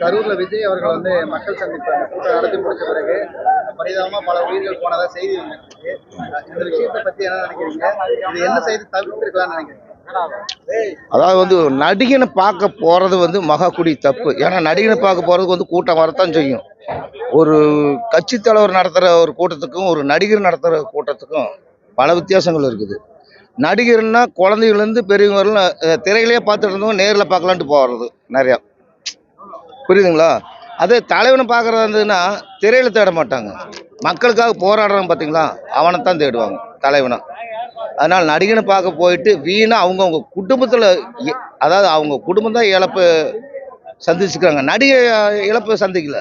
கரூர்ல விஜய் அவர்கள் வந்து மக்கள் சந்திப்பு கூட்டம் நடத்தி முடிச்ச பிறகு பரிதாபமா பல உயிர்கள் போனதா செய்தி வந்துருக்கு இந்த விஷயத்தை பத்தி என்ன நினைக்கிறீங்க? இது என்ன செய்து தவிர்த்திருக்கலாம்னு நினைக்கிறீங்க? அதாவது வந்து நடிகனை பார்க்க போகிறது வந்து மகாக்குடி தப்பு. ஏன்னா நடிகனை பார்க்க போகிறதுக்கு வந்து கூட்டம் வரத்தான் செய்யும். ஒரு கட்சி தலைவர் நடத்துகிற ஒரு கூட்டத்துக்கும் ஒரு நடிகர் நடத்துகிற கூட்டத்துக்கும் பல வித்தியாசங்கள் இருக்குது. நடிகர்னா குழந்தைகள்லேருந்து பெரியவங்க வரலாம். திரையிலேயே பார்த்துட்டு இருந்தவங்க நேரில் பார்க்கலான்ட்டு போகிறது நிறையா. புரியுதுங்களா? அதே தலைவனை பார்க்குறது இருந்ததுன்னா திரையில் தேட மாட்டாங்க. மக்களுக்காக போராடுறாங்க பார்த்தீங்களா? அவனை தான் தேடுவாங்க தலைவனை. அதனால் நடிகனை பார்க்க போயிட்டு வீணாக அவங்கவுங்க குடும்பத்தில் அதாவது அவங்க குடும்பம் தான் இழப்பு சந்திச்சுக்கிறாங்க. நடிகை இழப்பு சந்திக்கல.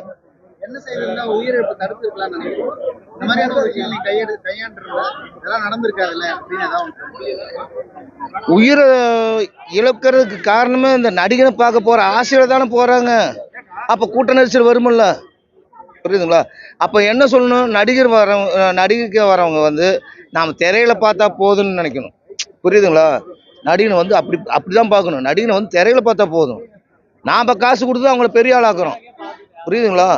என்ன செய்யறதுன்னா உயிரிழப்பு தடுத்திருக்கலாம்னு நினைக்கிறோம் இந்த மாதிரியான ஒரு விஷயம் நீ கையெடு கையாண்டுருந்தா இதெல்லாம் நடந்திருக்காதுல்ல? அப்படின்னு ஏதாவது உயிரை இழக்கிறதுக்கு காரணமே இந்த நடிகனை பார்க்க போகிற ஆசையில் தானே போகிறாங்க அப்போ கூட்ட நெரிசல் வருமில்ல? புரியுதுங்களா? அப்போ என்ன சொல்லணும்? நடிகர் வரவங்க நடிகைக்கு வரவங்க வந்து நாம் திரையில் பார்த்தா போதும்னு நினைக்கணும். புரியுதுங்களா? நடிகனை வந்து அப்படி அப்படி தான் பார்க்கணும். நடிகனை வந்து திரையில் பார்த்தா போதும். நாம் காசு கொடுத்து அவங்கள பெரிய ஆளாக்குறோம். புரியுதுங்களா?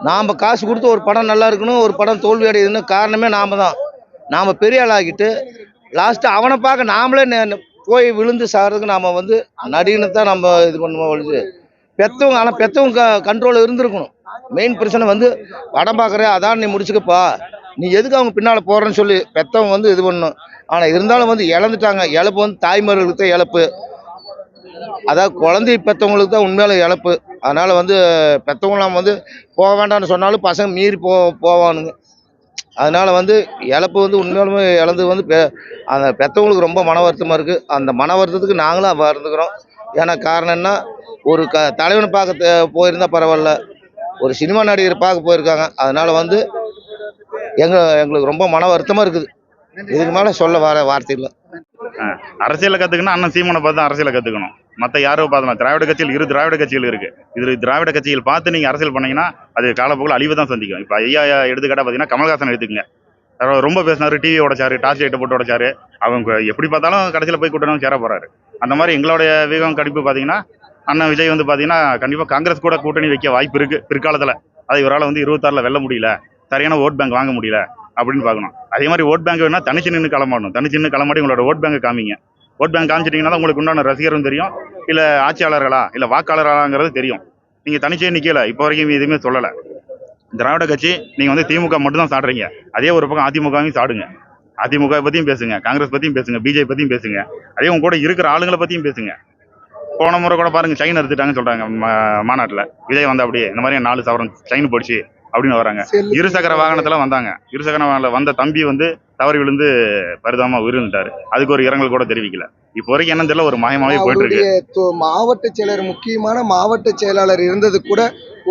நாம் காசு கொடுத்து ஒரு படம் நல்லா இருக்கணும் ஒரு படம் தோல்வி அடையுதுன்னு காரணமே நாம் தான். நாம் பெரிய ஆளாகிட்டு லாஸ்ட்டு அவனை பார்க்க நாமளே நே- போய் விழுந்து சாகிறதுக்கு நாம் வந்து நடிகனை தான் நம்ம இது பண்ணுவோம் ஒழிஞ்சு. பெற்றவங்க ஆனால் பெற்றவங்க க கண்ட்ரோலில் இருந்திருக்கணும். மெயின் பிரச்சனை வந்து படம் பார்க்குற அதான் நீ முடிச்சுக்கப்பா. நீ எதுக்கு அவங்க பின்னால் போடுறேன்னு சொல்லி பெற்றவங்க வந்து இது பண்ணணும். ஆனால் இருந்தாலும் வந்து இழந்துட்டாங்க. இழப்பு வந்து தாய்மார்களுக்கு தான் இழப்பு. அதாவது குழந்தை பெற்றவங்களுக்கு தான் உண்மையில இழப்பு. அதனால் வந்து பெற்றவங்களாம் வந்து போக வேண்டாம்னு சொன்னாலும் பசங்க மீறி போ போவானுங்க. அதனால் வந்து இழப்பு வந்து உண்மையாலுமே இழந்து வந்து பெ அந்த பெற்றவங்களுக்கு ரொம்ப மன வருத்தமாக இருக்குது அந்த மன வருத்தத்துக்கு நாங்களும் வருந்துக்கிறோம் ஏன்னா காரணம் என்ன? ஒரு க தலைவனை பார்க்க போயிருந்தால் பரவாயில்ல. ஒரு சினிமா நடிகர் பார்க்க போயிருக்காங்க. அதனால் வந்து எங்கள் எங்களுக்கு ரொம்ப மன வருத்தமாக இருக்குது. இதுக்கு மேலே சொல்ல வர வார்த்தை இல்லை அரசியலை கத்துக்கணும் அண்ணன் சீமனை பார்த்து தான் அரசியலை கத்துக்கணும். மற்ற யாரும் பார்க்கலாம் திராவிட கட்சியில் இரு திராவிட கட்சிகள் இருக்கு. இது திராவிட கட்சிகள் பார்த்து நீங்க அரசியல் பண்ணீங்கன்னா அது காலப்போக்கில் அழிவு தான் சந்திக்கும். இப்போ ஐயா எடுத்துக்காட்டா பார்த்தீங்கன்னா கமல்ஹாசன் எடுத்துக்கங்க. ரொம்ப பேசினாரு டிவி உடைச்சாரு டார்ச் லைட்டை போட்டு உடைச்சாரு. அவங்க எப்படி பார்த்தாலும் கடைசியில் போய் கூட்டணும் சேர போறாரு. அந்த மாதிரி எங்களுடைய வீகம் கடிப்பு பார்த்தீங்கன்னா அண்ணன் விஜய் வந்து பார்த்தீங்கன்னா கண்டிப்பாக காங்கிரஸ் கூட கூட்டணி வைக்க வாய்ப்பு இருக்கு பிற்காலத்தில். அது இவரால் வந்து இருபத்தாறில் வெல்ல முடியல. சரியான ஓட் பேங்க் வாங்க முடியல. அப்படின்னு பார்க்கணும். அதே மாதிரி ஓட் பேங்க் வேணால் தனிச்சு நின்று கிளம்பணும் தனிச்சு நின்று களமாடி உங்களோட ஓட் பேங்க் காமிங்க. ஓட் பேங்க் காமிச்சிட்டிங்கன்னா உங்களுக்கு உண்டான ரசிகரும் தெரியும். இல்லை ஆட்சியாளர்களா இல்லை வாக்காளர்களாங்கிறது தெரியும். நீங்கள் தனிச்சே நிற்கல இப்போ வரைக்கும் எதுவுமே சொல்லலை. திராவிட கட்சி நீங்கள் வந்து திமுக மட்டும் தான் சாடுறீங்க. அதே ஒரு பக்கம் அதிமுகவையும் சாடுங்க. அதிமுக பற்றியும் பேசுங்க. காங்கிரஸ் பற்றியும் பேசுங்க. பிஜேபி பற்றியும் பேசுங்க. அதே உங்க கூட இருக்கிற ஆளுங்களை பற்றியும் பேசுங்க. போன முறை கூட பாருங்க செயின் எடுத்துட்டாங்கன்னு சொல்கிறாங்க மா- விஜய் வந்த அப்படியே இந்த மாதிரி நாலு சவரன் செயின் போடுச்சு அப்படின்னு வராங்க. இருசக்கர வாகனத்துல வந்தாங்க. இருசக்கர வாகனத்துல வந்த தம்பி வந்து தவறி விழுந்து பரிதாபமா உயிரிழந்துட்டாரு. அதுக்கு ஒரு இரங்கல் கூட தெரிவிக்கல. இப்போ வரைக்கும் என்னன்னு தெரியல ஒரு மாயமாவே போயிட்டு இருக்கு. மாவட்ட செயலர் முக்கியமான மாவட்ட செயலாளர் இருந்தது கூட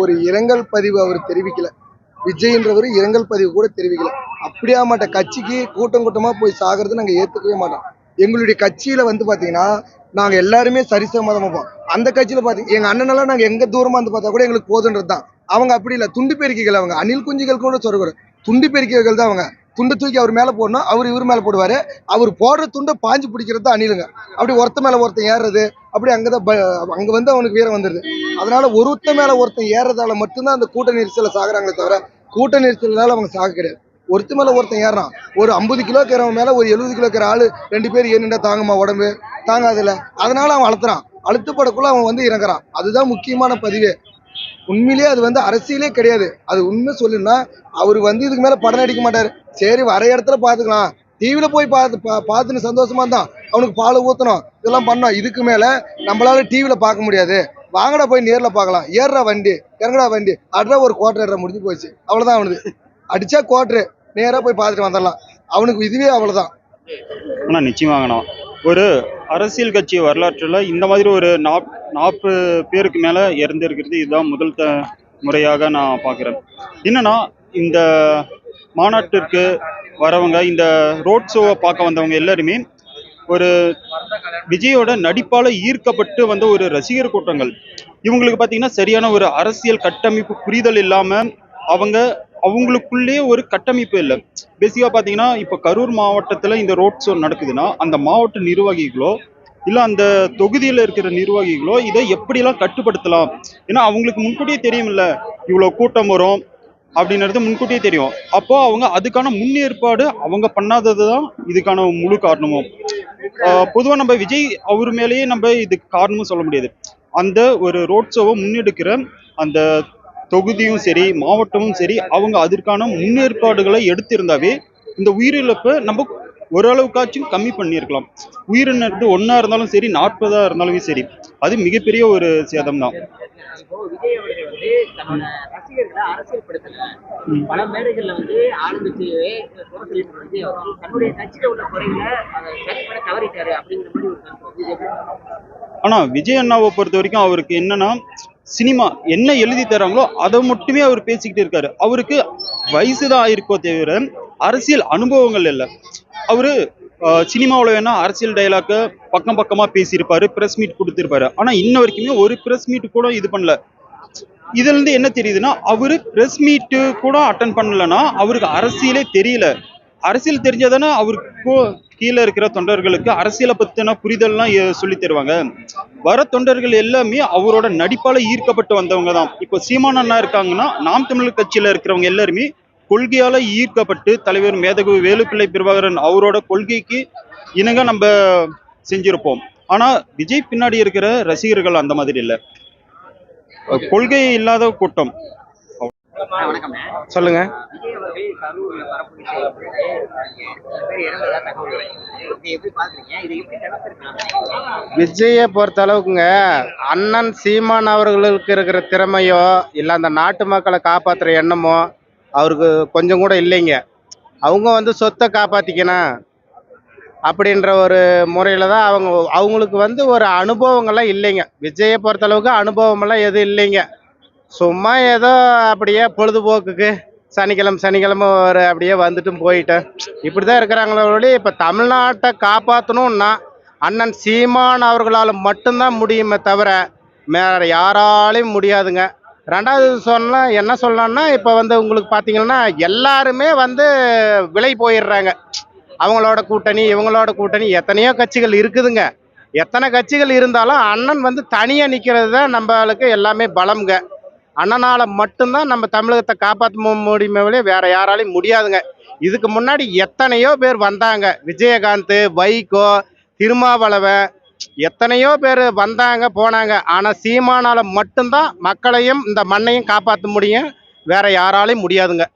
ஒரு இரங்கல் பதிவு அவர் தெரிவிக்கல. விஜய்ன்றவர் இரங்கல் பதிவு கூட தெரிவிக்கல. அப்படியா மாட்ட கட்சிக்கு கூட்டம் கூட்டமா போய் சாகிறது நாங்க ஏத்துக்கவே மாட்டோம். எங்களுடைய கட்சியில வந்து பாத்தீங்கன்னா நாங்க எல்லாருமே சரிசமதமா பார்ப்போம். அந்த கட்சியில பாத்தீங்க எங்க அண்ணனெல்லாம் நாங்க எங்க தூரமா வந்து பார்த்தா கூட எங்களுக்கு போதுன்றது தான் அவங்க அப்படி இல்லை. துண்டு பெருக்கிகள் அவங்க. அணில் குஞ்சுகள் கூட சொல்கிற துண்டு பெருக்கிகள் தான் அவங்க. துண்டு தூக்கி அவர் மேல போடணும். அவர் இவர் மேலே போடுவாரு. அவர் போடுற துண்டை பாஞ்சு பிடிக்கிறது தான் அணிலுங்க. அப்படி ஒருத்த மேல ஒருத்தன் ஏறுறது அப்படி அங்கதான் தான் அங்க வந்து அவனுக்கு வீரம் வந்துடுது அதனால ஒருத்த மேல ஒருத்தன் ஏறுறதால மட்டும்தான் அந்த கூட்ட நெரிசலில் சாகுறாங்களே தவிர கூட்ட நெரிசலால அவங்க சாக கிடையாது. ஒருத்த மேல ஒருத்தன் ஏறான் ஒரு ஐம்பது கிலோ இருக்கிறவன் மேல ஒரு எழுபது கிலோ இருக்கிற ஆளு ரெண்டு பேர் ஏறிண்டா தாங்குமா உடம்பு? தாங்காதுல அதனால அவன் அழுத்துறான். அழுத்தப்படக்குள்ள அவன் வந்து இறங்குறான். அதுதான் முக்கியமான பதிவே. உண்மையிலேயே அது வந்து அரசியலே கிடையாது. அது உண்மை சொல்லுன்னா அவர் வந்து இதுக்கு மேல படம் நடிக்க மாட்டார். சரி வர இடத்துல பாத்துக்கலாம். டிவியில போய் பார்த்து பா- பார்த்துன்னு சந்தோஷமா இருந்தான் அவனுக்கு பால் ஊற்றணும் இதெல்லாம் பண்ணோம். இதுக்கு மேல நம்மளால டிவியில பார்க்க முடியாது. வாங்கடா போய் நேர்ல பார்க்கலாம் ஏறுறா வண்டி இறங்குடா வண்டி. அட்ரா ஒரு கோட்டர் ஏற முடிஞ்சு போச்சு. அவ்வளோதான் அவனுக்கு அடிச்சா கோட்டரு நேரா போய் பார்த்துட்டு வந்துடலாம். அவனுக்கு இதுவே அவ்வளவுதான். ஆனால் நிச்சயமாகணும் ஒரு அரசியல் கட்சி வரலாற்றில் இந்த மாதிரி ஒரு நாப் நாற்பது பேருக்கு மேலே இறந்திருக்கிறது இதுதான் முதல் த முறையாக நான் பார்க்குறேன். என்னன்னா இந்த மாநாட்டிற்கு வரவங்க இந்த ரோட் ஷோவை பார்க்க வந்தவங்க எல்லாருமே ஒரு விஜயோட நடிப்பால் ஈர்க்கப்பட்டு வந்த ஒரு ரசிகர் கூட்டங்கள். இவங்களுக்கு பார்த்தீங்கன்னா சரியான ஒரு அரசியல் கட்டமைப்பு புரிதல் இல்லாமல் அவங்க அவங்களுக்குள்ளேயே ஒரு கட்டமைப்பு இல்லை. பேசிக்காக பார்த்தீங்கன்னா இப்போ கரூர் மாவட்டத்தில் இந்த ரோட் ஷோ நடக்குதுன்னா அந்த மாவட்ட நிர்வாகிகளோ இல்லை அந்த தொகுதியில் இருக்கிற நிர்வாகிகளோ இதை எப்படிலாம் கட்டுப்படுத்தலாம்? ஏன்னா அவங்களுக்கு முன்கூட்டியே தெரியும்ல இவ்வளோ கூட்டம் வரும் அப்படின்றது முன்கூட்டியே தெரியும். அப்போ அவங்க அதுக்கான முன்னேற்பாடு அவங்க பண்ணாதது தான் இதுக்கான முழு காரணமும். பொதுவாக நம்ம விஜய் அவர் மேலேயே நம்ம இதுக்கு காரணமும் சொல்ல முடியாது. அந்த ஒரு ரோட் ஷோவை முன்னெடுக்கிற அந்த தொகுதியும் சரி மாவட்டமும் சரி அவங்க அதற்கான முன்னேற்பாடுகளை எடுத்திருந்தாவே இந்த உயிரிழப்பை நம்ம ஓரளவுக்காச்சும் கம்மி பண்ணியிருக்கலாம். உயிரிழந்து ஒன்றா இருந்தாலும் சரி நாற்பதா இருந்தாலுமே சரி அது மிகப்பெரிய ஒரு சேதம் தான். பல மேடைகள்ல வந்து ஆளுங்கட்சியவே குறை சொல்லிட்டு வர விஜய் அவர்கள் தன்னுடைய கட்சியில உள்ள குறைகளை அதை சரி பண்ண தவறிட்டாரு அப்படிங்கிற மாதிரி ஒரு கருத்து வந்து இது எப்படி ஆனா விஜய் அண்ணாவை பொறுத்த வரைக்கும் அவருக்கு என்னன்னா சினிமா என்ன எழுதி தராங்களோ அதை மட்டுமே அவர் பேசிக்கிட்டு இருக்காரு. அவருக்கு வயசு தான் ஆயிருக்கோ தவிர அரசியல் அனுபவங்கள் இல்லை. அவரு சினிமாவில் வேணா அரசியல் டைலாக்கு பக்கம் பக்கமாக பேசியிருப்பாரு ப்ரெஸ் மீட் கொடுத்துருப்பாரு. ஆனால் இன்ன வரைக்குமே ஒரு ப்ரெஸ் மீட் கூட இது பண்ணல. இதுலேருந்து என்ன தெரியுதுன்னா அவரு ப்ரெஸ் மீட்டு கூட அட்டன் பண்ணலன்னா அவருக்கு அரசியலே தெரியல. அரசியல் தெரிஞ்சாதானே அவருக்கு கீழே இருக்கிற தொண்டர்களுக்கு அரசியலை பற்றின புரிதல்லாம் சொல்லி சொல்லித் தருவாங்க. வர தொண்டர்கள் எல்லாமே அவரோட நடிப்பால ஈர்க்கப்பட்டு வந்தவங்க தான். இப்போ சீமான் அண்ணா இருக்காங்கன்னா நாம் தமிழர் கட்சியில இருக்கிறவங்க எல்லாருமே கொள்கையால ஈர்க்கப்பட்டு தலைவர் மேதகு வேலுப்பிள்ளை பிரபாகரன் அவரோட கொள்கைக்கு இணங்க நம்ம செஞ்சிருப்போம். ஆனா விஜய் பின்னாடி இருக்கிற ரசிகர்கள் அந்த மாதிரி இல்ல. கொள்கை இல்லாத கூட்டம். சொல்லுங்க. விஜய் பொறுத்த அளவுக்குங்க அண்ணன் சீமான் அவர்களுக்கு இருக்கிற திறமையோ இல்லை அந்த நாட்டு மக்களை காப்பாற்றுற எண்ணமோ அவருக்கு கொஞ்சம் கூட இல்லைங்க. அவங்க வந்து சொத்தை காப்பாற்றிக்கணும் அப்படின்ற ஒரு முறையில் தான் அவங்க அவங்களுக்கு வந்து ஒரு அனுபவங்கள்லாம் இல்லைங்க. விஜயை பொறுத்த அளவுக்கு அனுபவமெல்லாம் எதுவும் இல்லைங்க. சும்மா ஏதோ அப்படியே பொழுதுபோக்குக்கு சனிக்கிழமை சனிக்கிழமை ஒரு அப்படியே வந்துட்டும் போயிட்டேன். இப்படி தான் இருக்கிறாங்களே இப்போ தமிழ்நாட்டை காப்பாற்றணும்னா அண்ணன் சீமான் அவர்களால் மட்டும்தான் முடியுமே தவிர வேற யாராலையும் முடியாதுங்க. ரெண்டாவது சொன்னால் என்ன சொல்லலாம்னா இப்போ வந்து உங்களுக்கு பார்த்தீங்கன்னா எல்லாருமே வந்து விலை போயிடுறாங்க. அவங்களோட கூட்டணி இவங்களோட கூட்டணி எத்தனையோ கட்சிகள் இருக்குதுங்க. எத்தனை கட்சிகள் இருந்தாலும் அண்ணன் வந்து தனியாக நிற்கிறது தான் நம்மளுக்கு எல்லாமே பலம்ங்க. அண்ணனால் மட்டும்தான் நம்ம தமிழகத்தை காப்பாற்ற முடியுமே வேறு யாராலையும் முடியாதுங்க. இதுக்கு முன்னாடி எத்தனையோ பேர் வந்தாங்க. விஜயகாந்த் வைகோ திருமாவளவன் எத்தனையோ பேர் வந்தாங்க போனாங்க. ஆனால் சீமானால் மட்டும்தான் மக்களையும் இந்த மண்ணையும் காப்பாற்ற முடியும். வேற யாராலையும் முடியாதுங்க.